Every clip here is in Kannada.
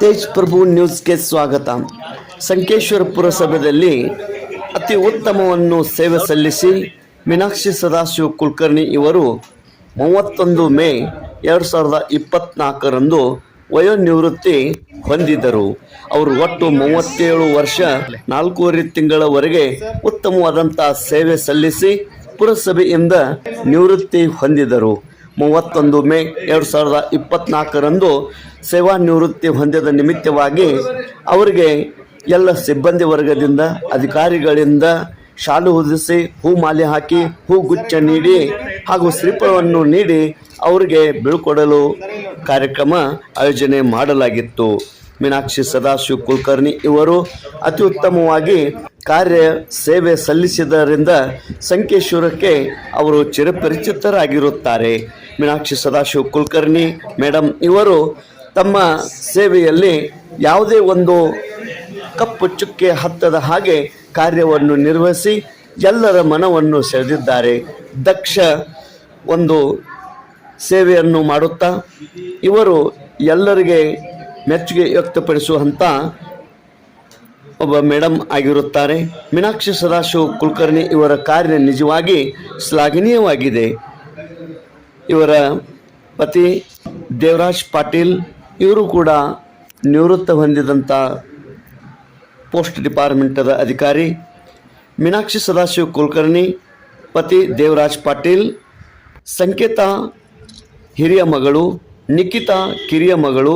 ತೇಜ್ ಪ್ರಭು ನ್ಯೂಸ್ಗೆ ಸ್ವಾಗತ. ಸಂಕೇಶ್ವರ ಪುರಸಭೆಯಲ್ಲಿ ಅತಿ ಉತ್ತಮವನ್ನು ಸೇವೆ ಸಲ್ಲಿಸಿ ಮೀನಾಕ್ಷಿ ಸದಾಶಿವ ಕುಲಕರ್ಣಿ ಇವರು ಮೂವತ್ತೊಂದು ಮೇ ಎರಡು ಸಾವಿರದ ಇಪ್ಪತ್ನಾಲ್ಕರಂದು ವಯೋನಿವೃತ್ತಿ ಹೊಂದಿದರು ಅವರು ಒಟ್ಟು ಮೂವತ್ತೇಳು ವರ್ಷ, ನಾಲ್ಕೂವರೆ ತಿಂಗಳವರೆಗೆ ಉತ್ತಮವಾದಂಥ ಸೇವೆ ಸಲ್ಲಿಸಿ ಪುರಸಭೆಯಿಂದ ನಿವೃತ್ತಿ ಹೊಂದಿದರು ಮೂವತ್ತೊಂದು ಮೇ ಎರಡು ಸಾವಿರದ ಇಪ್ಪತ್ತ್ನಾಲ್ಕರಂದು ಸೇವಾ ನಿವೃತ್ತಿ ಹೊಂದಿದ ನಿಮಿತ್ತವಾಗಿ ಅವರಿಗೆ ಎಲ್ಲ ಸಿಬ್ಬಂದಿ ವರ್ಗದಿಂದ, ಅಧಿಕಾರಿಗಳಿಂದ ಶಾಲು ಹೊದಿಸಿ ಹೂ ಮಾಲೆ ಹಾಕಿ ಹೂಗುಚ್ಛ ನೀಡಿ ಹಾಗೂ ಶ್ರೀಫಲವನ್ನು ನೀಡಿ ಅವರಿಗೆ ಬೀಳ್ಕೊಡಲು ಕಾರ್ಯಕ್ರಮ ಆಯೋಜನೆ ಮಾಡಲಾಗಿತ್ತು. ಮೀನಾಕ್ಷಿ ಸದಾಶಿವ ಕುಲಕರ್ಣಿ ಇವರು ಅತಿ ಉತ್ತಮವಾಗಿ ಕಾರ್ಯ ಸೇವೆ ಸಲ್ಲಿಸಿದ್ದರಿಂದ ಸಂಕೇಶ್ವರಕ್ಕೆ ಅವರು ಚಿರಪರಿಚಿತರಾಗಿರುತ್ತಾರೆ. ಮೀನಾಕ್ಷಿ ಸದಾಶಿವ ಕುಲಕರ್ಣಿ ಮೇಡಮ್ ಇವರು ತಮ್ಮ ಸೇವೆಯಲ್ಲಿ ಯಾವುದೇ ಒಂದು ಕಪ್ಪು ಚುಕ್ಕೆ ಹತ್ತದ ಹಾಗೆ ಕಾರ್ಯವನ್ನು ನಿರ್ವಹಿಸಿ ಎಲ್ಲರ ಮನವನ್ನು ಸೆಳೆದಿದ್ದಾರೆ. ದಕ್ಷ ಒಂದು ಸೇವೆಯನ್ನು ಮಾಡುತ್ತಾ, ಇವರು ಎಲ್ಲರಿಗೆ ಮೆಚ್ಚುಗೆ ವ್ಯಕ್ತಪಡಿಸುವಂಥ ಒಬ್ಬ ಮೇಡಮ್ ಆಗಿರುತ್ತಾರೆ. ಮೀನಾಕ್ಷಿ ಸದಾಶಿವ ಕುಲಕರ್ಣಿ ಇವರ ಕಾರ್ಯ ನಿಜವಾಗಿ ಶ್ಲಾಘನೀಯವಾಗಿದೆ. ಇವರ ಪತಿ ದೇವರಾಜ್ ಪಾಟೀಲ್, ಇವರು ಕೂಡ ನಿವೃತ್ತ ಹೊಂದಿದಂಥ ಪೋಸ್ಟ್ ಡಿಪಾರ್ಟ್ಮೆಂಟದ ಅಧಿಕಾರಿ ಮೀನಾಕ್ಷಿ ಸದಾಶಿವ ಕುಲಕರ್ಣಿ, ಪತಿ ದೇವರಾಜ್ ಪಾಟೀಲ್, ಸಂಕೇತ ಹಿರಿಯ ಮಗಳು ನಿಖಿತಾ ಕಿರಿಯ ಮಗಳು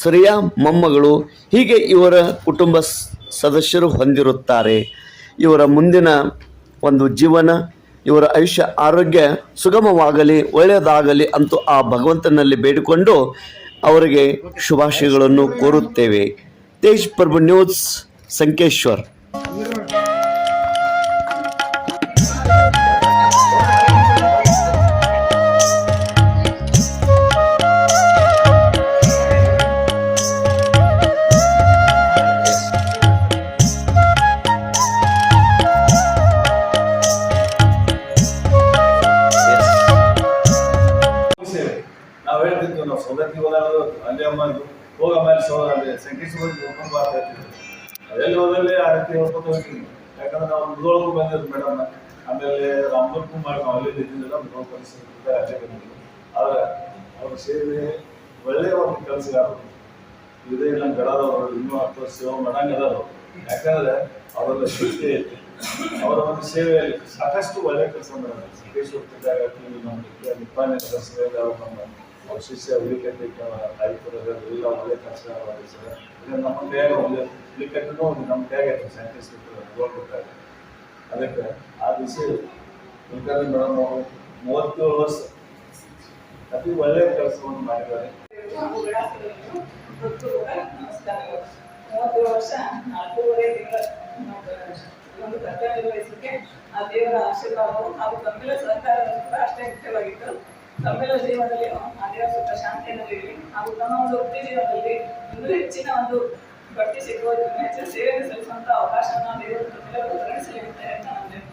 ಶ್ರೇಯಾ ಮೊಮ್ಮಗಳು, ಹೀಗೆ ಇವರ ಕುಟುಂಬ ಸದಸ್ಯರು ಹೊಂದಿರುತ್ತಾರೆ. ಇವರ ಮುಂದಿನ ಒಂದು ಜೀವನ ಇವರ ಆಯುಷ್ಯ ಆರೋಗ್ಯ ಸುಗಮವಾಗಲಿ, ಒಳ್ಳೆಯದಾಗಲಿ ಅಂತೂ ಆ ಭಗವಂತನಲ್ಲಿ ಬೇಡಿಕೊಂಡು ಅವರಿಗೆ ಶುಭಾಶಯಗಳನ್ನು ಕೋರುತ್ತೇವೆ. ತೇಜ್ ಪ್ರಭು ನ್ಯೂಸ್ ಸಂಕೇಶ್ವರ್. ಸೌ ಅಲ್ಲಿ ಸಂಕೇಶ್ವರ ನೋಡ್ಕೊಂಡು ಅದೆಲ್ಲ ಯಾಕಂದ್ರೆ ನಾವು ಮುದೊಳಗೂ ಬಂದಿದ್ದು ಮೇಡಮ್. ಆಮೇಲೆ ರಾಮದುರ್ಗ ಕುಮಾರ್ ನಾವು ಅಲ್ಲಿ ಇದ್ದಿದ್ದಿಲ್ಲ ಮುದೋಳ ಪರಿಸ್ಥಿತಿ ಅಲ್ಲೇ ಬಂದಿದ್ವಿ ಆದ್ರೆ ಅವ್ರ ಸೇವೆ ಒಳ್ಳೆಯ ಒಂದು ಕೆಲಸ ಕೆಲಸಗಾರರು ಇದೇ ನಮ್ಮ ಗಡದವರು ಇನ್ನೂ ವರ್ಷ ಸೇವೆ ಮಾಡಂಗದವರು ಯಾಕಂದ್ರೆ ಅವರೆಲ್ಲ ಶಕ್ತಿ ಐತಿ. ಅವರ ಒಂದು ಸೇವೆಯಲ್ಲಿ ಸಾಕಷ್ಟು ಒಳ್ಳೆಯ ಕೆಲಸ ಮಾಡಿದ್ದಾರೆ ಸಿದ್ದೇಶ್ವರ ನಮ್ಮ ನಿಪ್ಪಾಣಿ ಸೇವೆಯಲ್ಲಿ ಅವ್ರು ನಮ್ಮ ಶಿಷ್ಯ ಉಳಿಕಟ್ಟಿ ಕಾಯ್ಪುರದ ಎಲ್ಲ ಒಳ್ಳೆ ಕೆಲಸ ಸರ್ ಇದು ನಮ್ಮ ಬೇಗ ಉಳಿಕಟ್ಟನು ಒಂದು ನಮ್ಮ ಐತೆ ಸೈಂಟಿಸ್ಟ್ ನೋಡ್ಬೇಕಾದ್ರೆ ಅದಕ್ಕೆ ಆ ದಿವಸ ಕುಲಕರ್ಣಿ ಮೇಡಮ್ ಅವರು ಮೂವತ್ತೇಳು ವರ್ಷ ಅತಿ ಒಳ್ಳೆಯ ಕೆಲಸವನ್ನು ಮಾಡಿದ್ದಾರೆ. ಮೂವತ್ತೇಳು ವರ್ಷ, ನಾಲ್ಕೂವರೆ ಒಂದು ಕರ್ತವ್ಯ ನಿರ್ವಹಿಸಲಿಕ್ಕೆ ಆ ದೇವರ ಆಶೀರ್ವಾದವು ಹಾಗೂ ತಮ್ಮೆಲ್ಲ ಸಹಕಾರ ಅಷ್ಟೇ ಮುಖ್ಯವಾಗಿತ್ತು. ತಮ್ಮೆಲ್ಲ ಜೀವನದಲ್ಲಿ ಆ ದೇವರ ಸುತ್ತ ಶಾಂತಿಯನ್ನು ನೀಡಲಿ ಹಾಗೂ ತಮ್ಮ ಒಂದು ವೃತ್ತಿ ಜೀವನದಲ್ಲಿ ಇನ್ನೂ ಹೆಚ್ಚಿನ ಒಂದು ಬಡ್ತಿ ಸಿಗುವುದು ಹೆಚ್ಚಿನ ಸೇವೆಯನ್ನು ಸಲ್ಲಿಸುವಂತ ಅವಕಾಶವನ್ನು ಆ ದೇವರು ತಮ್ಮೆಲ್ಲರಿಗೂ ಒದಗಿಸಲಿ ಅಂತ ಹೇಳ್ತಾ ನಾನು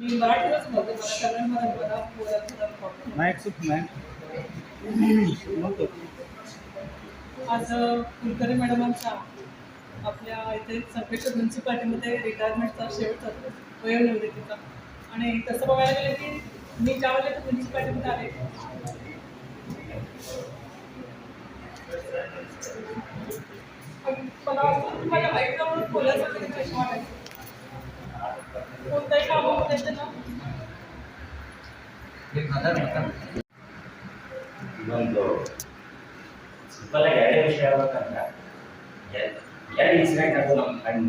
मी मराठी बस बोलते मला कन्नडमध्ये बघा पुढे नाईक सुख नाईक आज कुलकर्णी मॅडमांच्या आपल्या इथे संकेश्वर म्युन्सिपाल्टीमध्ये रिटायरमेंटचा शेवटचा वयोनिवृत्तीचा आणि तसं बघायला गेलं की मी ज्या वेळेला इथे म्युन्सिपाल्टीमध्ये आले पण मला असं माझ्या ऐकल्यावर बोलायचं प्रश्न वाटायचं कोणतंही काम होत त्यांना ಇನ್ನೊಂದು ಸಿಂಪಲ್ ಆಗಿ ಎರಡೇ ವಿಷಯ ಹೇಳ್ಬೇಕಂದ್ರೆ ಎ- ಎರಡು ಇನ್ಸಿಡೆಂಟ್ ಅದು ನಮ್ಮ ಕಣ್ಣು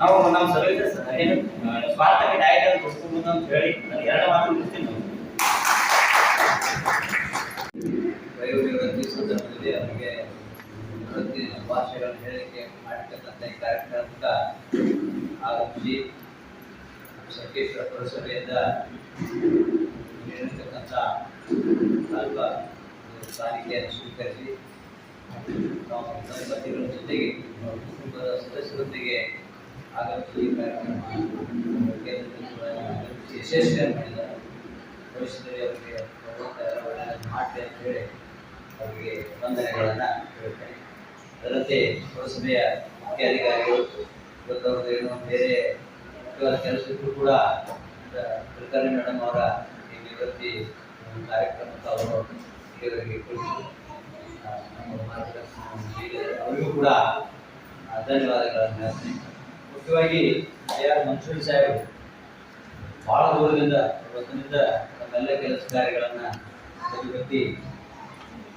ನಾವು ನಮ್ಮ ಸರ್ವಿಸ್ ಏನು ಸ್ವಾರ್ಥಕ್ಕೆ ಡಯಟ್ ಅಂತ ಕೊಡ್ಸ್ಕೊಬೋದು ಅಂತ ಹೇಳಿ ಎರಡು ಮಾತು ಮುಗಿಸ್ತೀನಿ ವಯೋನಿವೃತ್ತಿ ಸಂದರ್ಭದಲ್ಲಿ ಅವರಿಗೆ ನಿವೃತ್ತಿ ಭಾಷೆಗಳನ್ನು ಹೇಳಲಿಕ್ಕೆ ಮಾಡಿರ್ತಕ್ಕಂಥ ಈ ಕಾರ್ಯಕ್ರಮದ ಆಗಮಿಸಿ ಸಂಕೇಶ್ವರ ಪುರಸಭೆಯಿಂದ ನೀಡಿರ್ತಕ್ಕಂಥ ಅಲ್ಪ ಕಾಣಿಕೆಯನ್ನು ಸ್ವೀಕರಿಸಿ, ನಾವು ದಂಪತಿಗಳ ಜೊತೆಗೆ ಕುಟುಂಬದ ಸದಸ್ಯರೊಂದಿಗೆ ಆಗಮಿಸಿ ಅವರಿಗೆ ಅವರಿಗೆ ವಂದನೆಗಳನ್ನು ಹೇಳ್ತೇನೆ ಅದರಂತೆ ಮುಖ್ಯಾಧಿಕಾರಿಗಳು ಏನೋ ಬೇರೆ ಕೂಡ ಮೇಡಮ್ ಈ ಕಾರ್ಯಕ್ರಮಕ್ಕೆ ಅವರು ನಮ್ಮ ಮಾರ್ಗದರ್ಶನ ಅವರಿಗೂ ಕೂಡ ಧನ್ಯವಾದಗಳನ್ನು ಮುಖ್ಯವಾಗಿ ಕೆ ಆರ್ ಮನ್ಸೂರಿ ಸಾಹೇಬರು ಬಹಳ ದೂರದಿಂದ ಇವತ್ತಿನಿಂದ ನಮ್ಮೆಲ್ಲ ಕೆಲಸ ಕಾರ್ಯಗಳನ್ನು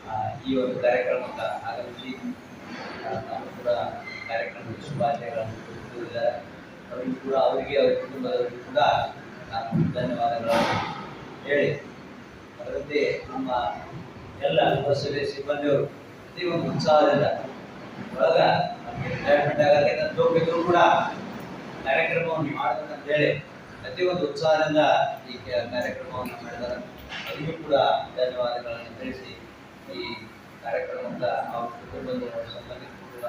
ಆ, ಈ ಒಂದು ಕಾರ್ಯಕ್ರಮಕ್ಕೆ ಆಗಮಿಸಿ ನಾನು ಕೂಡ ಕಾರ್ಯಕ್ರಮದ ಶುಭಾಶಯಗಳನ್ನು ಕೊಟ್ಟಿದ್ದಾರೆ ಅವರಿಗೂ ಕೂಡ ಅವರಿಗೆ ಅವರ ಕುಟುಂಬದವರಿಗೂ ಕೂಡ ನಾನು ಧನ್ಯವಾದಗಳನ್ನು ಹೇಳಿ. ಅದರಂತೆ ನಮ್ಮ ಎಲ್ಲ ಪುರಸಭೆ ಸಿಬ್ಬಂದಿಯವರು ಪ್ರತಿ ಒಂದು ಉತ್ಸಾಹದಿಂದ ಒಳಗ ರಿಟೈರ್ಮೆಂಟ್ ಆಗಲಿಕ್ಕೆ ಕೂಡ ಕಾರ್ಯಕ್ರಮವನ್ನು ಮಾಡಬೇಕಂತ ಹೇಳಿ ಪ್ರತಿಯೊಂದು ಉತ್ಸಾಹದಿಂದ ಈ ಕಾರ್ಯಕ್ರಮವನ್ನು ಮಾಡಿದ್ದಾರೆ. ಅವರಿಗೂ ಕೂಡ ಧನ್ಯವಾದಗಳನ್ನು ತಿಳಿಸಿ ಈ ಕಾರ್ಯಕ್ರಮದ ಅವ್ರ ಕುಟುಂಬದ ಸಂಬಂಧಿಕರು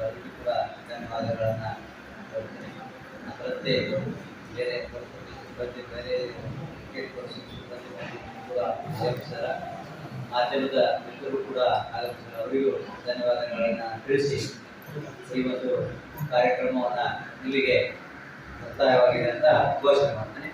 ಅವರಿಗೂ ಕೂಡ ಧನ್ಯವಾದಗಳನ್ನು ಹೇಳ್ತೀನಿ. ಅದರಂತೆ ಬೇರೆ ಸಿಬ್ಬಂದಿ ಬೇರೆ ಸಿಬ್ಬಂದಿ ಕೂಡ ಸೇವಿಸಿದ ಮಾಧ್ಯಮದ ಮಿತ್ರರು ಕೂಡ ಆಗಮಿಸಿದ ಅವರಿಗೂ ಧನ್ಯವಾದಗಳನ್ನು ತಿಳಿಸಿ ಈ ಒಂದು ಕಾರ್ಯಕ್ರಮವನ್ನು ಇಲ್ಲಿಗೆ ಮುಕ್ತಾಯವಾಗಿದೆ ಅಂತ ಘೋಷಣೆ ಮಾಡ್ತೇನೆ.